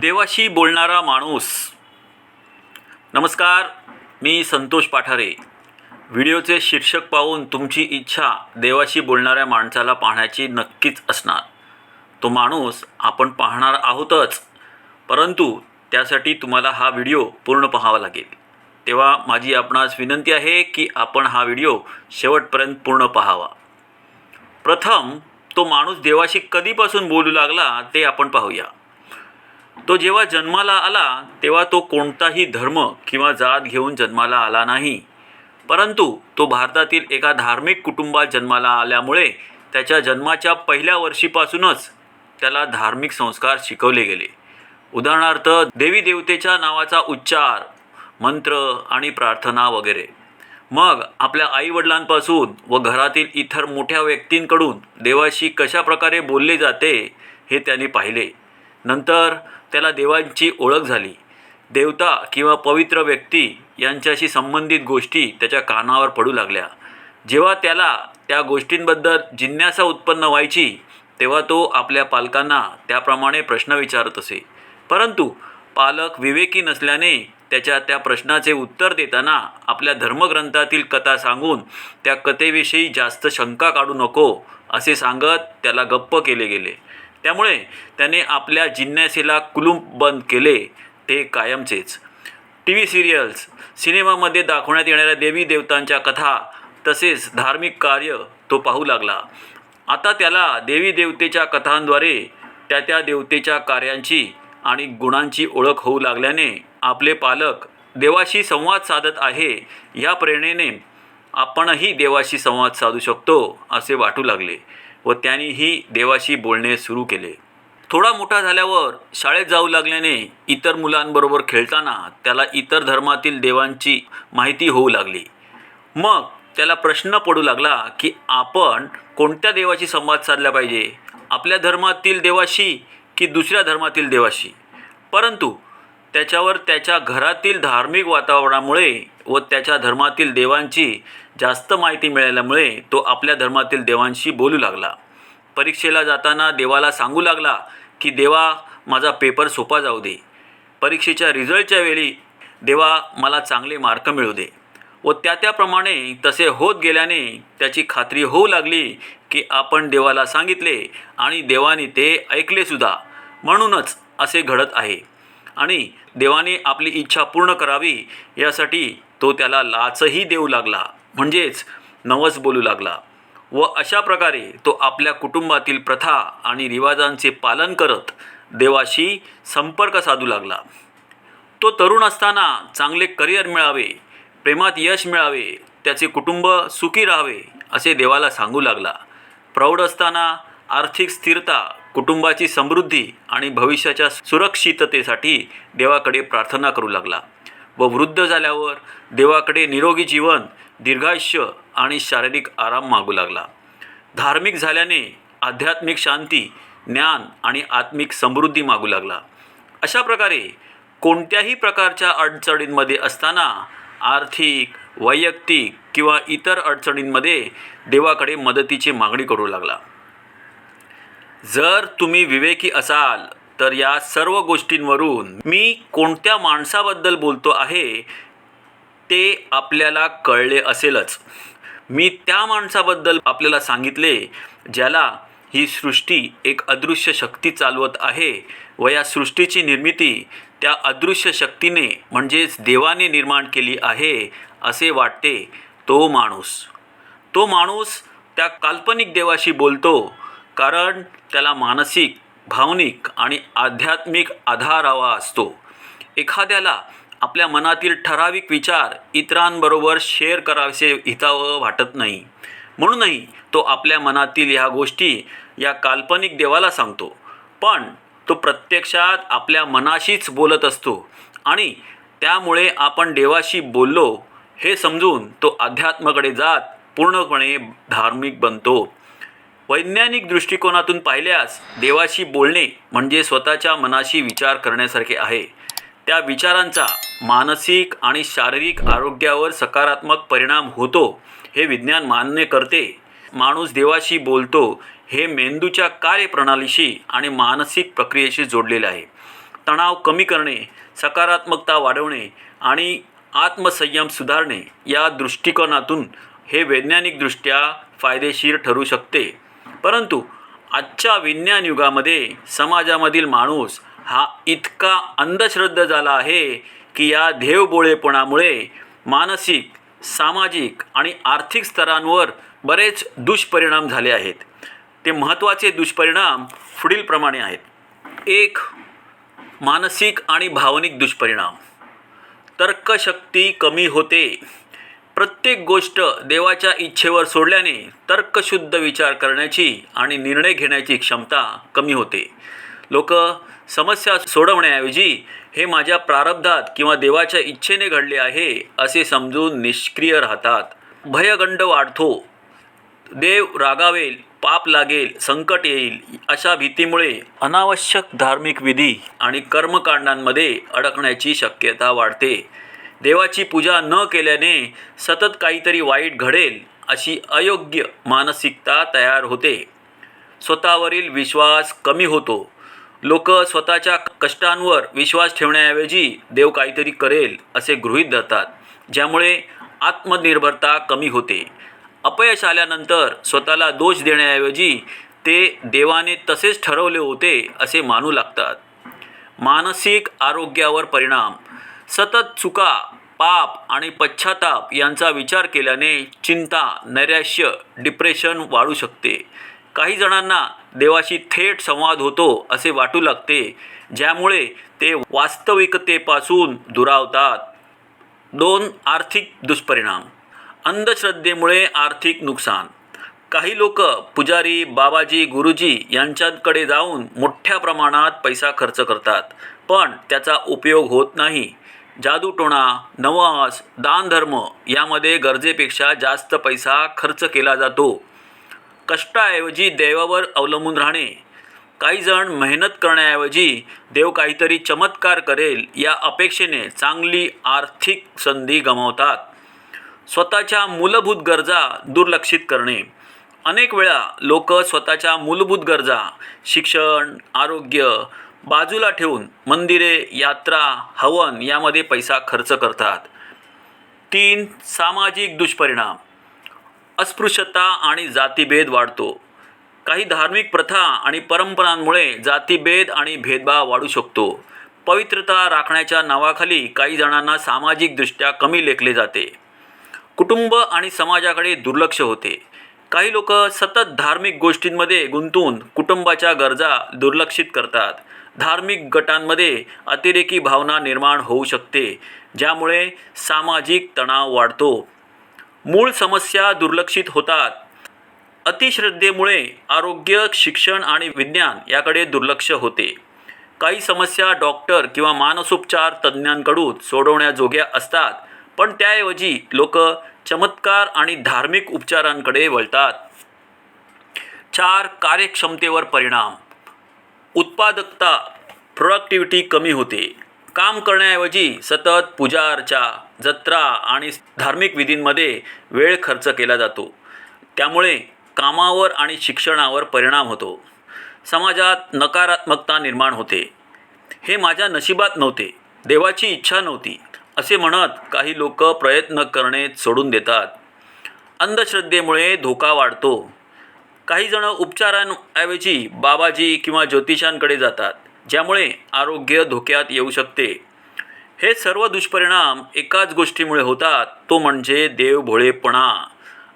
देवाशी बोलणारा माणूस. नमस्कार मी संतोष पाठारे. व्हिडिओचे शीर्षक पाहून तुमची इच्छा देवाशी बोलणाऱ्या माणसाला पाहण्याची नक्कीच असणार. तो माणूस आपण पाहणार आहोतच परंतु त्यासाठी तुम्हाला हा व्हिडिओ पूर्ण पाहावा लागेल. तेव्हा माझी आपणास विनंती आहे की आपण हा व्हिडिओ शेवटपर्यंत पूर्ण पाहावा. प्रथम तो माणूस देवाशी कधीपासून बोलू लागला ते आपण पाहूया. तो जेव्हा जन्माला आला तेव्हा तो कोणताही धर्म किंवा जात घेऊन जन्माला आला नाही. परंतु तो भारतातील एका धार्मिक कुटुंबात जन्माला आल्यामुळे त्याच्या जन्माच्या पहिल्या वर्षीपासूनच त्याला धार्मिक संस्कार शिकवले गेले. उदाहरणार्थ देवी देवतेच्या नावाचा उच्चार मंत्र आणि प्रार्थना वगैरे. मग आपल्या आईवडिलांपासून व घरातील इतर मोठ्या व्यक्तींकडून देवाशी कशा प्रकारे बोलले जाते हे त्याने पाहिले. नंतर त्याला देवांची ओळख झाली. देवता किंवा पवित्र व्यक्ती यांच्याशी संबंधित गोष्टी त्याच्या कानावर पडू लागल्या. जेव्हा त्याला त्या गोष्टींबद्दल जिज्ञासा उत्पन्न व्हायची तेव्हा तो आपल्या पालकांना त्याप्रमाणे प्रश्न विचारत असे. परंतु पालक विवेकी नसल्याने त्याच्या त्या प्रश्नाचे उत्तर देताना आपल्या धर्मग्रंथातील कथा सांगून त्या कथेविषयी जास्त शंका काढू नको असे सांगत त्याला गप्प केले गेले. त्यामुळे त्याने आपल्या जिज्ञासेला कुलूप बंद केले ते कायमचेच. टी व्ही सिरियल्स सिनेमामध्ये दाखवण्यात येणाऱ्या देवी देवतांच्या कथा तसेच धार्मिक कार्य तो पाहू लागला. आता त्याला देवी देवतेच्या कथांद्वारे त्या त्या देवतेच्या कार्यांची आणि गुणांची ओळख होऊ लागल्याने आपले पालक देवाशी संवाद साधत आहे या प्रेरणेने आपणही देवाशी संवाद साधू शकतो असे वाटू लागले. व त्यांनीही देवाशी बोलणे सुरू केले. थोडा मोठा झाल्यावर शाळेत जाऊ लागल्याने इतर मुलांबरोबर खेळताना त्याला इतर धर्मातील देवांची माहिती होऊ लागली. मग त्याला प्रश्न पडू लागला की आपण कोणत्या देवाशी संवाद साधला पाहिजे? आपल्या धर्मातील देवाशी की दुसऱ्या धर्मातील देवाशी? परंतु त्याच्यावर त्याच्या घरातील धार्मिक वातावरणामुळे व त्याच्या धर्मातील देवांची जास्त माहिती मिळाल्यामुळे तो आपल्या धर्मातील देवांशी बोलू लागला. परीक्षेला जाताना देवाला सांगू लागला की देवा माझा पेपर सोपा जाऊ दे. परीक्षेच्या रिझल्टच्या वेळी देवा मला चांगले मार्क मिळू दे. व त्या त्याप्रमाणे तसे होत गेल्याने त्याची खात्री होऊ लागली की आपण देवाला सांगितले आणि देवाने ते ऐकलेसुद्धा म्हणूनच असे घडत आहे. आणि देवाने आपली इच्छा पूर्ण करावी यासाठी तो त्याला लाचही देऊ लागला. म्हणजेच नवस बोलू लागला. व अशा प्रकारे तो आपल्या कुटुंबातील प्रथा आणि रिवाजांचे पालन करत देवाशी संपर्क साधू लागला. तो तरुण असताना चांगले करिअर मिळावे प्रेमात यश मिळावे त्याचे कुटुंब सुखी राहावे असे देवाला सांगू लागला. प्रौढ असताना आर्थिक स्थिरता कुटुंबाची समृद्धी आणि भविष्याच्या सुरक्षिततेसाठी देवाकडे प्रार्थना करू लागला व वृद्ध झाल्यावर देवाकडे निरोगी जीवन दीर्घायुष्य आणि शारीरिक आराम मागू लागला. धार्मिक झाल्याने आध्यात्मिक शांती ज्ञान आणि आत्मिक समृद्धी मागू लागला. अशा प्रकारे कोणत्याही प्रकारच्या अडचणींमध्ये असताना आर्थिक वैयक्तिक किंवा इतर अडचणींमध्ये देवाकडे मदतीची मागणी करू लागला. जर तुम्ही विवेकी असाल तर या सर्व गोष्टींवरून मी कोणत्या माणसाबद्दल बोलतो आहे ते आपल्याला कळले असेलच. मी त्या माणसाबद्दल आपल्याला सांगितले ज्याला ही सृष्टी एक अदृश्य शक्ती चालवत आहे व या सृष्टीची निर्मिती त्या अदृश्य शक्तीने म्हणजेच देवाने निर्माण केली आहे असे वाटते तो माणूस. तो माणूस त्या काल्पनिक देवाशी बोलतो कारण त्याला मानसिक भावनिक आणि आध्यात्मिक आधार हवा असतो. एखाद्याला आपल्या मनातील ठराविक विचार इतरांबरोबर शेअर करावेसे हितावं वाटत नाही. म्हणूनही तो आपल्या मनातील ह्या गोष्टी या काल्पनिक देवाला सांगतो. पण तो प्रत्यक्षात आपल्या मनाशीच बोलत असतो आणि त्यामुळे आपण देवाशी बोललो हे समजून तो अध्यात्माकडे जात पूर्णपणे धार्मिक बनतो. वैज्ञानिक दृष्टिकोनातून पाहिल्यास देवाशी बोलणे म्हणजे स्वतःच्या मनाशी विचार करण्यासारखे आहे. त्या विचारांचा मानसिक आणि शारीरिक आरोग्यावर सकारात्मक परिणाम होतो हे विज्ञान मान्य करते. माणूस देवाशी बोलतो हे मेंदूच्या कार्यप्रणालीशी आणि मानसिक प्रक्रियेशी जोडलेले आहे. तणाव कमी करणे सकारात्मकता वाढवणे आणि आत्मसंयम सुधारणे या दृष्टिकोनातून हे वैज्ञानिकदृष्ट्या फायदेशीर ठरू शकते. परंतु आजच्या विज्ञान युगामध्ये समाजामधील माणूस हा इतका अंधश्रद्ध झाला आहे की या देवबोळेपणामुळे मानसिक सामाजिक आणि आर्थिक स्तरांवर बरेच दुष्परिणाम झाले आहेत. ते महत्त्वाचे दुष्परिणाम पुढीलप्रमाणे आहेत. एक मानसिक आणि भावनिक दुष्परिणाम. तर्कशक्ती कमी होते. प्रत्येक गोष्ट देवाच्या इच्छेवर सोडल्याने तर्कशुद्ध विचार करण्याची आणि निर्णय घेण्याची क्षमता कमी होते. लोक समस्या सोडवण्याऐवजी हे माझ्या प्रारब्धात किंवा देवाच्या इच्छेने घडले आहे असे समजून निष्क्रिय राहतात. भयगंड वाढतो. देव रागावेल पाप लागेल संकट येईल अशा भीतीमुळे अनावश्यक धार्मिक विधी आणि कर्मकांडांमध्ये अडकण्याची शक्यता वाढते. देवाची पूजा न केल्याने सतत काहीतरी वाईट घडेल अशी अयोग्य मानसिकता तयार होते. स्वतःवरील विश्वास कमी होतो. लोक स्वतःच्या कष्टांवर विश्वास ठेवण्याऐवजी देव काहीतरी करेल असे गृहीत धरतात ज्यामुळे आत्मनिर्भरता कमी होते. अपयश आल्यानंतर स्वतःला दोष देण्याऐवजी ते देवाने तसेच ठरवले होते असे मानू लागतात. मानसिक आरोग्यावर परिणाम सतत चुका पाप आणि पश्चाताप यांचा विचार केल्याने चिंता नैराश्य डिप्रेशन वाढू शकते. काही जणांना देवाशी थेट संवाद होतो असे वाटू लागते ज्यामुळे ते वास्तविकतेपासून दुरावतात. दोन आर्थिक दुष्परिणाम. अंधश्रद्धेमुळे आर्थिक नुकसान. काही लोक पुजारी बाबाजी गुरुजी यांच्याकडे जाऊन मोठ्या प्रमाणात पैसा खर्च करतात पण त्याचा उपयोग होत नाही. जादूटोणा नवस दानधर्म यामध्ये गरजेपेक्षा जास्त पैसा खर्च केला जातो. कष्टाऐवजी देवावर अवलंबून राहणे. काही जण मेहनत करण्याऐवजी देव काहीतरी चमत्कार करेल या अपेक्षेने चांगली आर्थिक संधी गमावतात. स्वतःच्या मूलभूत गरजा दुर्लक्षित करणे. अनेक वेळा लोक स्वतःच्या मूलभूत गरजा शिक्षण आरोग्य बाजूला ठेवून मंदिरे यात्रा हवन यामध्ये पैसा खर्च करतात. तीन सामाजिक दुष्परिणाम. अस्पृश्यता आणि जातीभेद वाढतो. काही धार्मिक प्रथा आणि परंपरांमुळे जातीभेद आणि भेदभाव वाढू शकतो. पवित्रता राखण्याच्या नावाखाली काही जणांना सामाजिकदृष्ट्या कमी लेखले जाते. कुटुंब आणि समाजाकडे दुर्लक्ष होते. काही लोक सतत धार्मिक गोष्टींमध्ये गुंतून कुटुंबाच्या गरजा दुर्लक्षित करतात. धार्मिक गटांमध्ये अतिरेकी भावना निर्माण होऊ शकते ज्यामुळे सामाजिक तणाव वाढतो. मूळ समस्या दुर्लक्षित होतात. अतिश्रद्धेमुळे आरोग्य शिक्षण आणि विज्ञान याकडे दुर्लक्ष होते. काही समस्या डॉक्टर किंवा मानसोपचार तज्ज्ञांकडून सोडवण्याजोग्या असतात पण त्याऐवजी लोक चमत्कार आणि धार्मिक उपचारांकडे वळतात. चार कार्यक्षमतेवर परिणाम. उत्पादकता प्रोडक्टिव्हिटी कमी होते. काम करण्याऐवजी सतत पूजा अर्चा जत्रा आणि धार्मिक विधींमध्ये वेळ खर्च केला जातो. त्यामुळे कामावर आणि शिक्षणावर परिणाम होतो. समाजात नकारात्मकता निर्माण होते. हे माझ्या नशिबात नव्हते. देवाची इच्छा नव्हती. असे म्हणत काही लोक प्रयत्न करणे सोडून देतात. अंधश्रद्धेमुळे धोका वाढतो. काही जण उपचारांऐवजी बाबाजी किंवा ज्योतिषांकडे जातात ज्यामुळे आरोग्य धोक्यात येऊ शकते. हे सर्व दुष्परिणाम एकाच गोष्टीमुळे होतात तो म्हणजे देवभोळेपणा.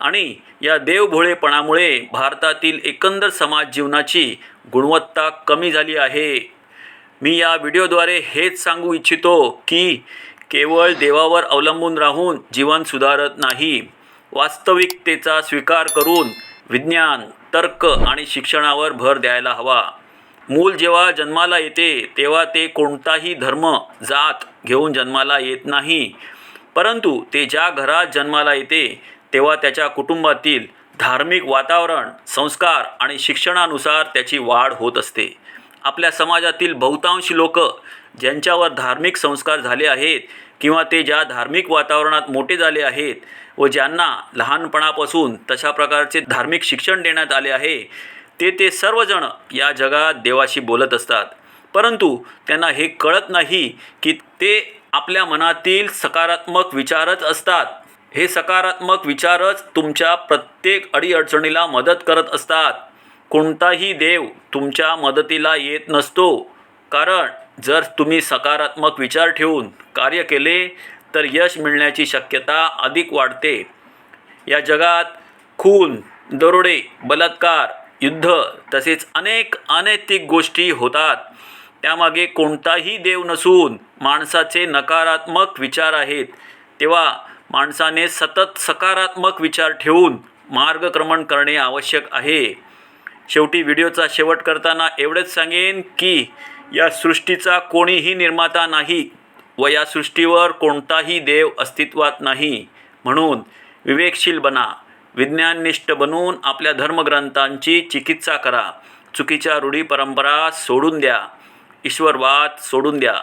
आणि या देवभोळेपणामुळे भारतातील एकंदर समाज जीवनाची गुणवत्ता कमी झाली आहे. मी या व्हिडिओद्वारे हेच सांगू इच्छितो की केवळ देवावर अवलंबून राहून जीवन सुधारत नाही. वास्तविकतेचा स्वीकार करून विज्ञान तर्क आणि शिक्षणावर भर द्यायला हवा. मूल जेव्हा जन्माला येते तेव्हा ते कोणताही धर्म जात घेऊन जन्माला येत नाही. परंतु ते ज्या घरात जन्माला येते तेव्हा त्याच्या कुटुंबातील धार्मिक वातावरण संस्कार आणि शिक्षणानुसार त्याची वाढ होत असते. आपल्या समाजातील बहुतांश लोक ज्यांच्यावर धार्मिक संस्कार झाले आहेत किंवा ते ज्या धार्मिक वातावरणात मोठे झाले आहेत व ज्यांना लहानपणापासून तशा प्रकारचे धार्मिक शिक्षण देण्यात आले आहे ते ते सर्वजण या जगात देवाशी बोलत असतात. परंतु त्यांना हे कळत नाही की ते आपल्या मनातील सकारात्मक विचारच असतात. हे सकारात्मक विचारच तुमच्या प्रत्येक अडीअडचणीला मदत करत असतात. कोणताही देव तुमच्या मदतीला येत नसतो. कारण जर तुम्ही सकारात्मक विचार ठेवून कार्य केले तर यश मिळण्याची शक्यता अधिक वाढते. या जगात खून दरोडे बलात्कार युद्ध तसेच अनेक अनैतिक गोष्टी होतात. त्यामागे कोणताही देव नसून माणसाचे नकारात्मक विचार आहेत. तेव्हा माणसाने सतत सकारात्मक विचार ठेवून मार्गक्रमण करणे आवश्यक आहे. शेवटी व्हिडिओचा शेवट करताना एवढंच सांगेन की या सृष्टीचा कोणीही निर्माता नाही व या सृष्टीवर कोणताही देव अस्तित्वात नाही. म्हणून विवेकशील बना विज्ञाननिष्ठ बनून आपल्या धर्मग्रंथांची चिकित्सा करा. चुकीच्या रूढी परंपरा सोडून द्या. ईश्वरवाद सोडून द्या.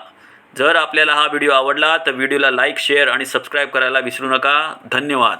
जर आपल्याला हा व्हिडिओ आवडला तर व्हिडिओला लाईक शेअर आणि सबस्क्राईब करायला विसरू नका. धन्यवाद.